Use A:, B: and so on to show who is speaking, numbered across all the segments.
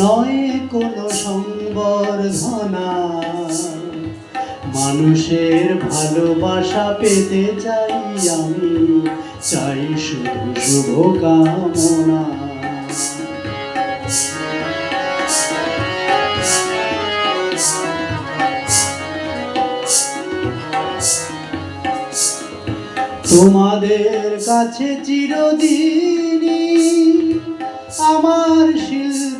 A: নয় কোনো সংবর্ধনা। মানুষের ভালোবাসা পেতে চাই আমি, চাই শুধু শুভ কামনা তোমাদের কাছে চিরদিনই আমার শিল্পী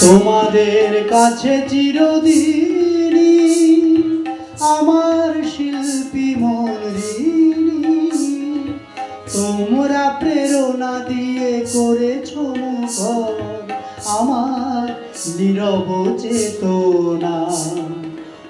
A: তোমাদের কাছে চিরদিনই আমার শিল্পী মন তোমরা প্রেরণা দিয়ে করেছ আমার নীরব চেতনা।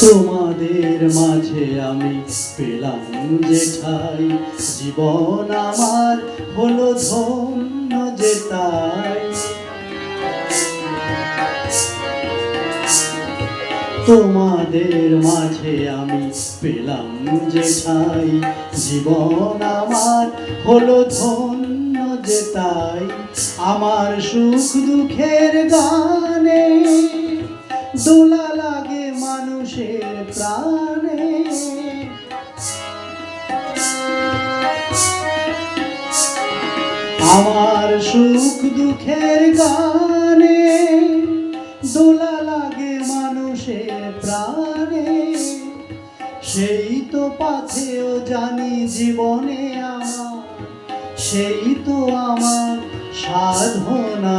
A: তোমাদের মাঝে আমি পেলাম যে ঠাই। জীবন আমার হলো ধন্য যে তাই। তোমাদের মাঝে আমি পেলাম যে ঠাই। জীবন আমার হলো ধন্য যে তাই। আমার সুখ দুঃখের গানে দোলা লাগে মানুষের প্রাণে। আমার সুখ দুঃখের গানে দোলা লাগে মানুষের প্রাণে। সেই তো পাথেও জানি জীবনে আমার, সেই তো আমার সাধনা।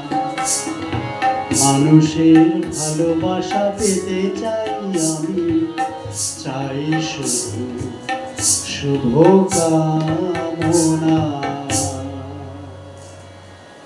A: মানুষের ভালোবাসা পেতে চাই আমি। চাই শুধু শুভ কামনা।